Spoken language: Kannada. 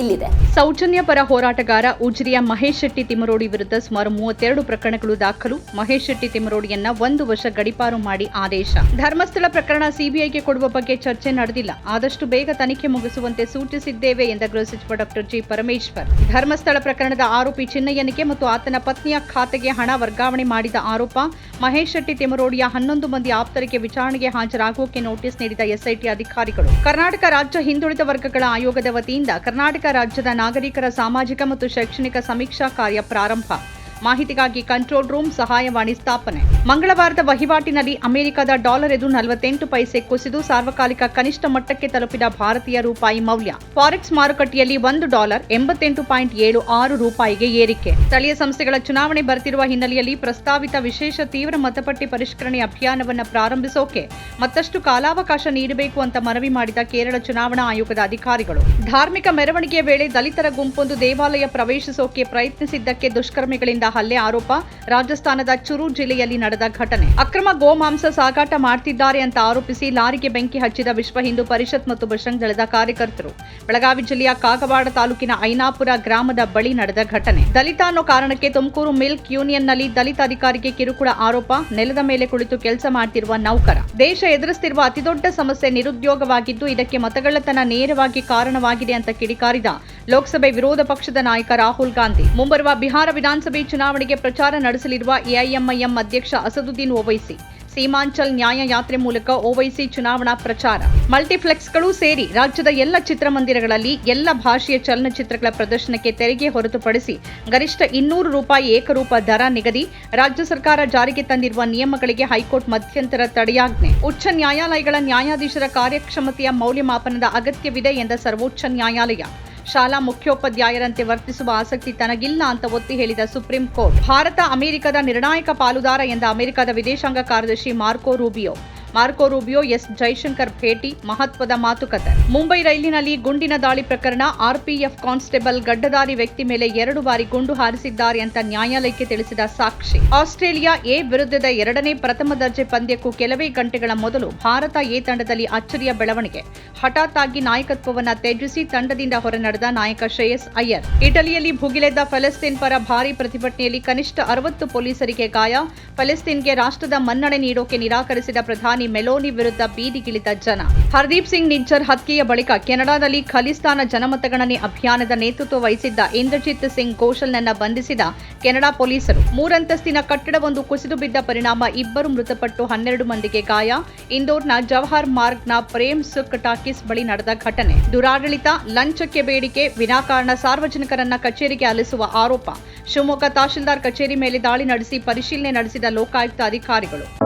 ಇಲ್ಲಿದೆ. ಸೌಜನ್ಯ ಪರ ಹೋರಾಟಗಾರ ಉಜ್ರಿಯ ಮಹೇಶ್ ಶೆಟ್ಟಿ ತಿಮರೋಡಿ ವಿರುದ್ಧ ಸುಮಾರು ಮೂವತ್ತೆರಡು ಪ್ರಕರಣಗಳು ದಾಖಲು. ಮಹೇಶ್ ಶೆಟ್ಟಿ ತಿಮರೋಡಿಯನ್ನ ಒಂದು ವರ್ಷ ಗಡಿಪಾರು ಮಾಡಿ ಆದೇಶ. ಧರ್ಮಸ್ಥಳ ಪ್ರಕರಣ ಸಿಬಿಐಗೆ ಕೊಡುವ ಬಗ್ಗೆ ಚರ್ಚೆ ನಡೆದಿಲ್ಲ. ಆದಷ್ಟು ಬೇಗ ತನಿಖೆ ಮುಗಿಸುವಂತೆ ಸೂಚಿಸಿದ್ದೇವೆ ಎಂದ ಗೃಹ ಸಚಿವ ಡಾಕ್ಟರ್ ಜಿ ಪರಮೇಶ್ವರ್. ಧರ್ಮಸ್ಥಳ ಪ್ರಕರಣದ ಆರೋಪಿ ಚಿನ್ನಯ್ಯನಿಗೆ ಮತ್ತು ಆತನ ಪತ್ನಿಯ ಖಾತೆಗೆ ಹಣ ವರ್ಗಾವಣೆ ಮಾಡಿದ ಆರೋಪ, ಮಹೇಶ್ ಶೆಟ್ಟಿ ತಿಮರೋಡಿಯ ಹನ್ನೊಂದು ಮಂದಿ ಆಪ್ತರಿಗೆ ವಿಚಾರಣೆಗೆ ಹಾಜರಾಗುವಕ್ಕೆ ನೋಟಿಸ್ ನೀಡಿದ ಎಸ್ಐಟಿ ಅಧಿಕಾರಿಗಳು. ಕರ್ನಾಟಕ ರಾಜ್ಯ ಹಿಂದುಳಿದ ವರ್ಗಗಳ ಆಯೋಗದ ವತಿಯಿಂದ ಕರ್ನಾಟಕ ರಾಜ್ಯದ ನಾಗರಿಕರ ಸಾಮಾಜಿಕ ಮತ್ತು ಶೈಕ್ಷಣಿಕ ಸಮೀಕ್ಷಾ ಕಾರ್ಯ ಪ್ರಾರಂಭ. ಮಾಹಿತಿಗಾಗಿ ಕಂಟ್ರೋಲ್ ರೂಮ್ ಸಹಾಯವಾಣಿ ಸ್ಥಾಪನೆ. ಮಂಗಳವಾರದ ವಹಿವಾಟಿನಲ್ಲಿ ಅಮೆರಿಕದ ಡಾಲರ್ ಎದು ನಲವತ್ತೆಂಟು ಪೈಸೆ ಕುಸಿದು ಸಾರ್ವಕಾಲಿಕ ಕನಿಷ್ಠ ಮಟ್ಟಕ್ಕೆ ತಲುಪಿದ ಭಾರತೀಯ ರೂಪಾಯಿ ಮೌಲ್ಯ. ಫಾರೆಕ್ಸ್ ಮಾರುಕಟ್ಟೆಯಲ್ಲಿ ಒಂದು ಡಾಲರ್ ಎಂಬತ್ತೆಂಟು ಪಾಯಿಂಟ್ ಏಳು ಆರು ರೂಪಾಯಿಗೆ ಏರಿಕೆ. ಸ್ಥಳೀಯ ಸಂಸ್ಥೆಗಳ ಚುನಾವಣೆ ಬರ್ತಿರುವ ಹಿನ್ನೆಲೆಯಲ್ಲಿ ಪ್ರಸ್ತಾವಿತ ವಿಶೇಷ ತೀವ್ರ ಮತಪಟ್ಟಿ ಪರಿಷ್ಕರಣೆ ಅಭಿಯಾನವನ್ನು ಪ್ರಾರಂಭಿಸೋಕೆ ಮತ್ತಷ್ಟು ಕಾಲಾವಕಾಶ ನೀಡಬೇಕು ಅಂತ ಮನವಿ ಮಾಡಿದ ಕೇರಳ ಚುನಾವಣಾ ಆಯೋಗದ ಅಧಿಕಾರಿಗಳು. ಧಾರ್ಮಿಕ ಮೆರವಣಿಗೆಯ ವೇಳೆ ದಲಿತರ ಗುಂಪೊಂದು ದೇವಾಲಯ ಪ್ರವೇಶಿಸೋಕೆ ಪ್ರಯತ್ನಿಸಿದ್ದಕ್ಕೆ ದುಷ್ಕರ್ಮಿಗಳಿಂದ ಹಲ್ಲೆ ಆರೋಪ. ರಾಜಸ್ಥಾನದ ಚುರು ಜಿಲ್ಲೆಯಲ್ಲಿ ನಡೆದ ಘಟನೆ. ಅಕ್ರಮ ಗೋಮಾಂಸ ಸಾಗಾಟ ಮಾಡ್ತಿದ್ದಾರೆ ಅಂತ ಆರೋಪಿಸಿ ಲಾರಿಗೆ ಬೆಂಕಿ ಹಚ್ಚಿದ ವಿಶ್ವ ಹಿಂದೂ ಪರಿಷತ್ ಮತ್ತು ಬಜರಂಗ್ ದಳದ ಕಾರ್ಯಕರ್ತರು. ಬೆಳಗಾವಿ ಜಿಲ್ಲೆಯ ಕಾಗವಾಡ ತಾಲೂಕಿನ ಐನಾಪುರ ಗ್ರಾಮದ ಬಳಿ ನಡೆದ ಘಟನೆ. ದಲಿತ ಅನ್ನೋ ಕಾರಣಕ್ಕೆ ತುಮಕೂರು ಮಿಲ್ಕ್ ಯೂನಿಯನ್ನಲ್ಲಿ ದಲಿತ ಅಧಿಕಾರಿಗೆ ಕಿರುಕುಳ ಆರೋಪ. ನೆಲದ ಮೇಲೆ ಕುಳಿತು ಕೆಲಸ ಮಾಡ್ತಿರುವ ನೌಕರ. ದೇಶ ಎದುರಿಸುತ್ತಿರುವ ಅತಿದೊಡ್ಡ ಸಮಸ್ಯೆ ನಿರುದ್ಯೋಗವಾಗಿದ್ದು ಇದಕ್ಕೆ ಮತಗಳ್ಳತನ ನೇರವಾಗಿ ಕಾರಣವಾಗಿದೆ ಅಂತ ಕಿಡಿಕಾರಿದ ಲೋಕಸಭೆ ವಿರೋಧ ಪಕ್ಷದ ನಾಯಕ ರಾಹುಲ್ ಗಾಂಧಿ. ಮುಂಬರುವ ಬಿಹಾರ ವಿಧಾನಸಭೆ ಚುನಾವಣೆಗೆ ಪ್ರಚಾರ ನಡೆಸಲಿರುವ ಎಐಎಂಐಎಂ ಅಧ್ಯಕ್ಷ ಅಸದುದ್ದೀನ್ ಓವೈಸಿ. ಸೀಮಾಂಚಲ್ ನ್ಯಾಯ ಯಾತ್ರೆ ಮೂಲಕ ಓವೈಸಿ ಚುನಾವಣಾ ಪ್ರಚಾರ. ಮಲ್ಟಿಪ್ಲೆಕ್ಸ್ಗಳು ಸೇರಿ ರಾಜ್ಯದ ಎಲ್ಲ ಚಿತ್ರಮಂದಿರಗಳಲ್ಲಿ ಎಲ್ಲ ಭಾಷೆಯ ಚಲನಚಿತ್ರಗಳ ಪ್ರದರ್ಶನಕ್ಕೆ ತೆರಿಗೆ ಹೊರತುಪಡಿಸಿ ಗರಿಷ್ಠ ಇನ್ನೂರು ರೂಪಾಯಿ ಏಕರೂಪ ದರ ನಿಗದಿ, ರಾಜ್ಯ ಸರ್ಕಾರ ಜಾರಿಗೆ ತಂದಿರುವ ನಿಯಮಗಳಿಗೆ ಹೈಕೋರ್ಟ್ ಮಧ್ಯಂತರ ತಡೆಯಾಜ್ಞೆ. ಉಚ್ಚ ನ್ಯಾಯಾಲಯಗಳ ನ್ಯಾಯಾಧೀಶರ ಕಾರ್ಯಕ್ಷಮತೆಯ ಮೌಲ್ಯಮಾಪನದ ಅಗತ್ಯವಿದೆ ಎಂದ ಸರ್ವೋಚ್ಚ ನ್ಯಾಯಾಲಯ. ಶಾಲಾ ಮುಖ್ಯೋಪಾಧ್ಯಾಯರಂತೆ ವರ್ತಿಸುವ ಆಸಕ್ತಿ ತನಗಿಲ್ಲ ಅಂತ ಒತ್ತಿ ಹೇಳಿದ ಸುಪ್ರೀಂ ಕೋರ್ಟ್. ಭಾರತ ಅಮೆರಿಕದ ನಿರ್ಣಾಯಕ ಪಾಲುದಾರ ಎಂದ ಅಮೆರಿಕದ ವಿದೇಶಾಂಗ ಕಾರ್ಯದರ್ಶಿ Marco Rubio. Marco Rubio, S. Jaishankar ಭೇಟಿ, ಮಹತ್ವದ ಮಾತುಕತೆ. ಮುಂಬೈ ರೈಲಿನಲ್ಲಿ ಗುಂಡಿನ ದಾಳಿ ಪ್ರಕರಣ, ಆರ್ಪಿಎಫ್ ಕಾನ್ಸ್ಟೇಬಲ್ ಗಡ್ಡದಾರಿ ವ್ಯಕ್ತಿ ಮೇಲೆ ಎರಡು ಬಾರಿ ಗುಂಡು ಹಾರಿಸಿದ್ದಾರೆ ಅಂತ ನ್ಯಾಯಾಲಯಕ್ಕೆ ತಿಳಿಸಿದ ಸಾಕ್ಷಿ. ಆಸ್ಟ್ರೇಲಿಯಾ ಎ ವಿರುದ್ಧದ ಎರಡನೇ ಪ್ರಥಮ ದರ್ಜೆ ಪಂದ್ಯಕ್ಕೂ ಕೆಲವೇ ಗಂಟೆಗಳ ಮೊದಲು ಭಾರತ ಎ ತಂಡದಲ್ಲಿ ಅಚ್ಚರಿಯ ಬೆಳವಣಿಗೆ. ಹಠಾತ್ ಆಗಿ ನಾಯಕತ್ವವನ್ನು ತ್ಯಜಿಸಿ ತಂಡದಿಂದ ಹೊರನಡೆದ ನಾಯಕ ಶ್ರೇಯಸ್ ಅಯ್ಯರ್. ಇಟಲಿಯಲ್ಲಿ ಭುಗಿಲೆದ್ದ ಫಲಸ್ತೀನ್ ಪರ ಭಾರಿ ಪ್ರತಿಭಟನೆಯಲ್ಲಿ ಕನಿಷ್ಠ ಅರವತ್ತು ಪೊಲೀಸರಿಗೆ ಗಾಯ. ಫಲಸ್ತೀನ್ಗೆ ರಾಷ್ಟ್ರದ ಮನ್ನಣೆ ನೀಡೋಕೆ ನಿರಾಕರಿಸಿದ ಪ್ರಧಾನಿ ಮೆಲೋನಿ ವಿರುದ್ಧ ಬೀದಿಗಿಳಿದ ಜನ. ಹರ್ದೀಪ್ ಸಿಂಗ್ ನಿಜ್ಜರ್ ಹತ್ಯೆಯ ಬಳಿಕ ಕೆನಡಾದಲ್ಲಿ ಖಲಿಸ್ತಾನ ಜನಮತಗಣನೆ ಅಭಿಯಾನದ ನೇತೃತ್ವ ವಹಿಸಿದ್ದ ಇಂದ್ರಜಿತ್ ಸಿಂಗ್ ಘೋಷಲ್ನನ್ನ ಬಂಧಿಸಿದ ಕೆನಡಾ ಪೊಲೀಸರು. ಮೂರಂತಸ್ತಿನ ಕಟ್ಟಡವೊಂದು ಕುಸಿದು ಬಿದ್ದ ಪರಿಣಾಮ ಇಬ್ಬರು ಮೃತಪಟ್ಟು ಹನ್ನೆರಡು ಮಂದಿಗೆ ಗಾಯ. ಇಂದೋರ್ನ ಜವಾಹರ್ ಮಾರ್ಗ್ನ ಪ್ರೇಮ್ ಸುಕ್ ಟಾಕೀಸ್ ಬಳಿ ನಡೆದ ಘಟನೆ. ದುರಾಡಳಿತ, ಲಂಚಕ್ಕೆ ಬೇಡಿಕೆ, ವಿನಾಕಾರಣ ಸಾರ್ವಜನಿಕರನ್ನ ಕಚೇರಿಗೆ ಅಲಿಸುವ ಆರೋಪ. ಶಿವಮೊಗ್ಗ ತಹಶೀಲ್ದಾರ್ ಕಚೇರಿ ಮೇಲೆ ದಾಳಿ ನಡೆಸಿ ಪರಿಶೀಲನೆ ನಡೆಸಿದ ಲೋಕಾಯುಕ್ತ ಅಧಿಕಾರಿಗಳು.